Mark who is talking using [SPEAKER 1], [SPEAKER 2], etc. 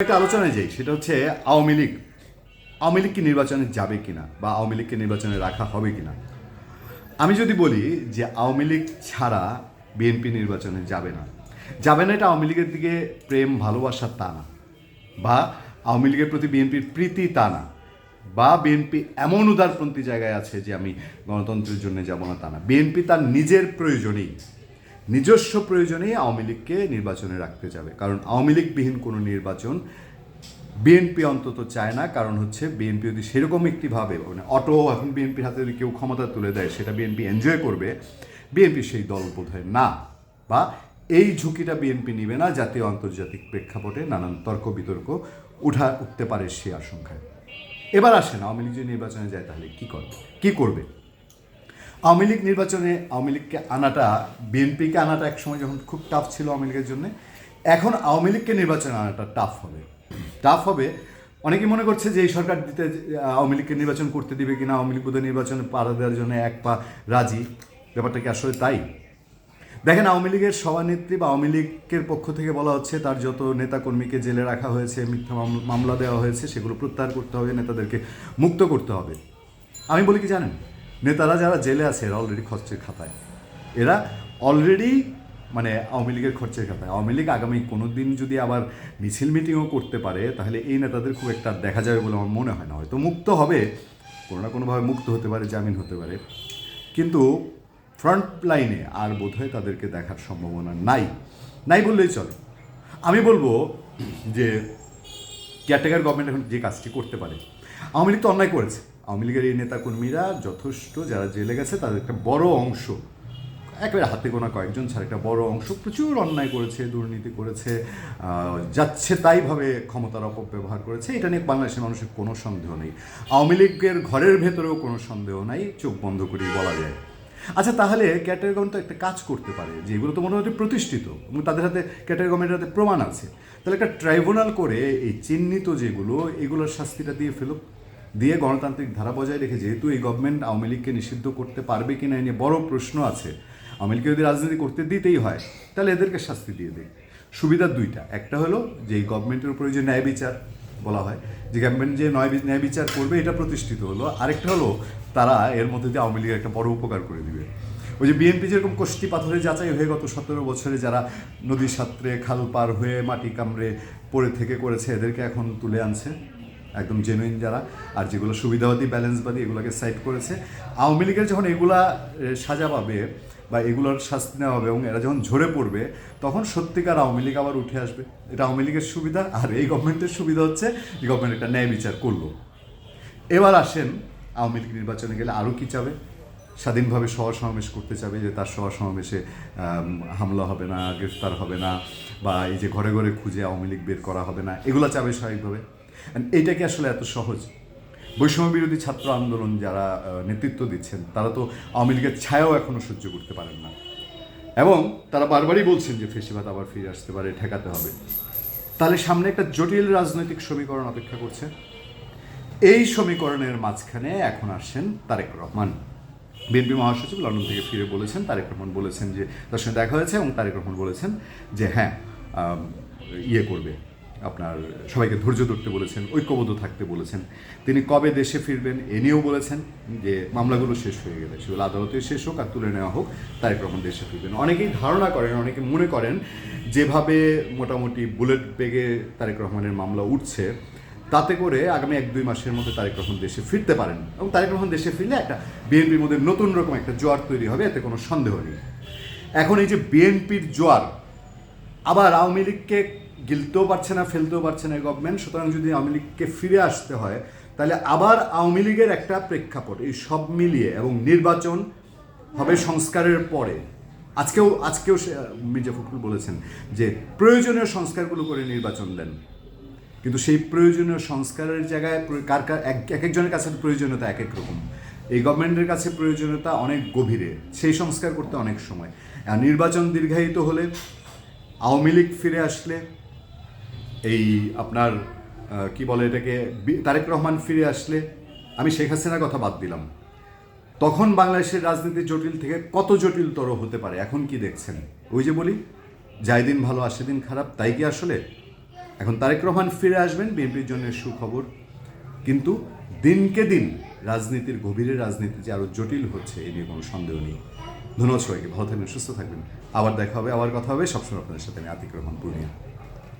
[SPEAKER 1] একটা আলোচনায় যাই, সেটা হচ্ছে আওয়ামী লীগ। আওয়ামী লীগ কি নির্বাচনে যাবে কিনা বা আওয়ামী লীগকে নির্বাচনে রাখা হবে কিনা? আমি যদি বলি যে আওয়ামী লীগ ছাড়া বিএনপি নির্বাচনে যাবে না। যাবে না এটা আওয়ামী লীগের দিকে প্রেম, ভালোবাসা তা না। বা আওয়ামী লীগের প্রতি বিএনপির প্রীতি তা না। বা বিএনপি এমন উদারপন্থী জায়গায় আছে যে আমি গণতন্ত্রের জন্য যাব না তা না। বিএনপি তার নিজের প্রয়োজনেই নিজস্ব প্রয়োজনেই আওয়ামী লীগকে নির্বাচনে রাখতে যাবে। কারণ আওয়ামী লীগবিহীন কোনো নির্বাচন বিএনপি অন্তত চায় না। কারণ হচ্ছে বিএনপি যদি সেরকম একটি ভাবে মানে অটো এখন বিএনপির হাতে যদি কেউ ক্ষমতা তুলে দেয়, সেটা বিএনপি এনজয় করবে, বিএনপি সেই দল বোধ না। বা এই ঝুঁকিটা বিএনপি নিবে না, জাতীয় আন্তর্জাতিক প্রেক্ষাপটে নানান তর্ক বিতর্ক উঠা, উঠতে পারে সে আশঙ্কায়। এবার আসেন, আওয়ামী লীগ যদি নির্বাচনে যায় তাহলে কি করবে কি করবে? আওয়ামী লীগ নির্বাচনে আওয়ামী লীগকে আনাটা, বিএনপিকে আনাটা একসময় যখন খুব টাফ ছিল আওয়ামী লীগের জন্য, এখন আওয়ামী লীগকে নির্বাচনে আনাটা টাফ হবে। টাফ হবে অনেকে মনে করছে যে এই সরকার দিতে, আওয়ামী লীগকে নির্বাচন করতে দিবে কিনা, আওয়ামী লীগ বোধহয় নির্বাচনে পাড়া দেওয়ার জন্য এক পা রাজি। ব্যাপারটা কি আসলে তাই? দেখেন, আওয়ামী লীগের সভানেত্রী বা আওয়ামী লীগের পক্ষ থেকে বলা হচ্ছে, তার যত নেতাকর্মীকে জেলে রাখা হয়েছে, মিথ্যা মাম- মামলা দেওয়া হয়েছে, সেগুলো প্রত্যাহার করতে হবে, নেতাদেরকে মুক্ত করতে হবে। আমি বলি কি জানেন? নেতারা যারা জেলে আছে, এরা অলরেডি খরচের খাতায়। এরা অলরেডি মানে আওয়ামী লীগের খরচের খাতায়। আওয়ামী লীগ আগামী কোনো দিন যদি আবার মিছিল মিটিংও করতে পারে, তাহলে এই নেতাদের খুব একটা দেখা যাবে বলে আমার মনে হয় না। হয়তো মুক্ত হবে, কোনো না কোনোভাবে মুক্ত হতে পারে, জামিন হতে পারে। কিন্তু ফ্রন্ট লাইনে আর বোধহয় তাদেরকে দেখার সম্ভাবনা নাই। নাই বললেই চলে। আমি বলব যে কেয়ারটেকার গভর্নমেন্ট এখন যে কাজটি করতে পারে। আওয়ামী লীগ তো অন্যায় করেছে। আওয়ামী লীগের এই নেতাকর্মীরা যথেষ্ট যারা জেলে গেছে, তাদের একটা বড় অংশ, একেবারে হাতে গোনা কয়েকজন ছাড়া একটা বড় অংশ প্রচুর অন্যায় করেছে, দুর্নীতি করেছে যাচ্ছে তাইভাবে ক্ষমতার অপব্যবহার করেছে। এটা নিয়ে বাংলাদেশের মানুষের কোনো সন্দেহ নেই। আওয়ামী লীগের ঘরের ভেতরেও কোনো সন্দেহ নাই, চোখ বন্ধ করেই বলা যায়। আচ্ছা তাহলে ক্যাটারি গভর্নমেন্ট তো একটা কাজ করতে পারে, যে এগুলো তো মোটামুটি প্রতিষ্ঠিত এবং তাদের হাতে ক্যাটারি গভর্নমেন্টের হাতে প্রমাণ আছে। তাহলে একটা ট্রাইব্যুনাল করে এই চিহ্নিত যেগুলো, এগুলোর শাস্তিটা দিয়ে ফেলুক, দিয়ে গণতান্ত্রিক ধারা বজায় রেখে, যেহেতু এই গভর্নমেন্ট আওয়ামী লীগকে নিষিদ্ধ করতে পারবে কি না নিয়ে বড় প্রশ্ন আছে। আওয়ামী লীগকে যদি রাজনীতি করতে দিতেই হয়, তাহলে এদেরকে শাস্তি দিয়ে দেয় সুবিধা দুইটা। একটা হলো যে এই গভর্নমেন্টের উপরে যে ন্যায় বিচার বলা হয়, যে গভর্নমেন্ট যে নয় ন্যায় বিচার করবে, এটা প্রতিষ্ঠিত হলো। আরেকটা হলো, তারা এর মধ্যে দিয়ে আওয়ামী লীগের একটা বড় উপকার করে দিবে। ওই যে বিএনপি যেরকম কষ্টি পাথরে যাচাই হয়ে গত সতেরো বছরে যারা নদীর সাঁতরে খাল পার হয়ে মাটি কামড়ে পড়ে থেকে করেছে, এদেরকে এখন তুলে আনছে, একদম জেনুইন যারা। আর যেগুলো সুবিধাবাদী ব্যালেন্সবাদী এগুলোকে সাইড করেছে। আওয়ামী লীগের যখন এগুলা সাজা পাবে বা এগুলোর শাস্তি নেওয়া হবে এবং এরা যখন ঝরে পড়বে, তখন সত্যিকার আওয়ামী লীগ আবার উঠে আসবে। এটা আওয়ামী লীগের সুবিধা, আর এই গভর্নমেন্টের সুবিধা হচ্ছে এই গভর্নমেন্ট একটা ন্যায় বিচার করল। এবার আসেন, আওয়ামী লীগ নির্বাচনে গেলে আরও কী চাবে? স্বাধীনভাবে সভা সমাবেশ করতে চাবে যে তার সভা সমাবেশে হামলা হবে না, গ্রেফতার হবে না, বা এই যে ঘরে ঘরে খুঁজে আওয়ামী লীগ বের করা হবে না, এগুলো চাবে স্বাভাবিকভাবে। এইটা কি আসলে এত সহজ? বৈষম্য বিরোধী ছাত্র আন্দোলন যারা নেতৃত্ব দিচ্ছেন, তারা তো আওয়ামী লীগের ছায়াও এখনও সহ্য করতে পারেন না। এবং তারা বারবারই বলছেন যে ফেসিবাদ আবার ফিরে আসতে পারে, ঠেকাতে হবে। তাহলে সামনে একটা জটিল রাজনৈতিক সমীকরণ অপেক্ষা করছে। এই সমীকরণের মাঝখানে এখন আসছেন তারেক রহমান। বিএনপি মহাসচিব লন্ডন থেকে ফিরে বলেছেন, তারেক রহমান বলেছেন যে তার সঙ্গে দেখা হয়েছে এবং তারেক রহমান বলেছেন যে হ্যাঁ ইয়ে করবে। আপনার সবাইকে ধৈর্য ধরতে বলেছেন, ঐক্যবদ্ধ থাকতে বলেছেন। তিনি কবে দেশে ফিরবেন এ নিয়েও বলেছেন যে মামলাগুলো শেষ হয়ে গেলে, সেগুলো আদালতে শেষ হোক আর তুলে নেওয়া হোক তারেক রহমান দেশে ফিরবেন। অনেকেই ধারণা করেন, অনেকে মনে করেন, যেভাবে মোটামুটি বুলেট বেগে তারেক রহমানের মামলা উঠছে, তাতে করে আগামী এক দুই মাসের মধ্যে তারেক রহমান দেশে ফিরতে পারেন। এবং তারেক রহমান দেশে ফিরলে একটা বিএনপির মধ্যে নতুন রকম একটা জোয়ার তৈরি হবে, এতে কোনো সন্দেহ নেই। এখন এই যে বিএনপির জোয়ার, আবার আওয়ামী লীগকে গিলতেও পারছে না, ফেলতেও পারছে না গভর্নমেন্ট সুতরাং যদি আওয়ামী লীগকে ফিরে আসতে হয়, তাহলে আবার আওয়ামী লীগের একটা প্রেক্ষাপট, এই সব মিলিয়ে এবং নির্বাচন হবে সংস্কারের পরে। আজকেও আজকেও মির্জা ফখরুল বলেছেন যে প্রয়োজনীয় সংস্কারগুলো করে নির্বাচন দেন। কিন্তু সেই প্রয়োজনীয় সংস্কারের জায়গায় কার কার, এক এক একজনের কাছে প্রয়োজনীয়তা এক এক রকম। এই গভর্নমেন্টের কাছে প্রয়োজনীয়তা অনেক গভীরে, সেই সংস্কার করতে অনেক সময়। আর নির্বাচন দীর্ঘায়িত হলে, আওয়ামী লীগ ফিরে আসলে এই আপনার কি বলে এটাকে তারেক রহমান ফিরে আসলে আমি শেখ হাসিনার কথা বাদ দিলাম। তখন বাংলাদেশের রাজনীতি জটিল থেকে কত জটিলতর হতে পারে, এখন কি দেখছেন? ওই যে বলি যাই দিন ভালো আসে দিন খারাপ, তাই কি আসলে? এখন তারেক রহমান ফিরে আসবেন, বিএনপির জন্য সুখবর। কিন্তু দিনকে দিন রাজনীতির গভীরে রাজনীতি যে আরও জটিল হচ্ছে এই নিয়ে কোনো সন্দেহ নেই। ধন্যবাদ সবাইকে, ভালো থাকবেন, সুস্থ থাকবেন। আবার দেখা হবে, আবার কথা হবে, সবসময় আপনাদের সাথে আমি আতিক রহমান, পূর্ণিয়া।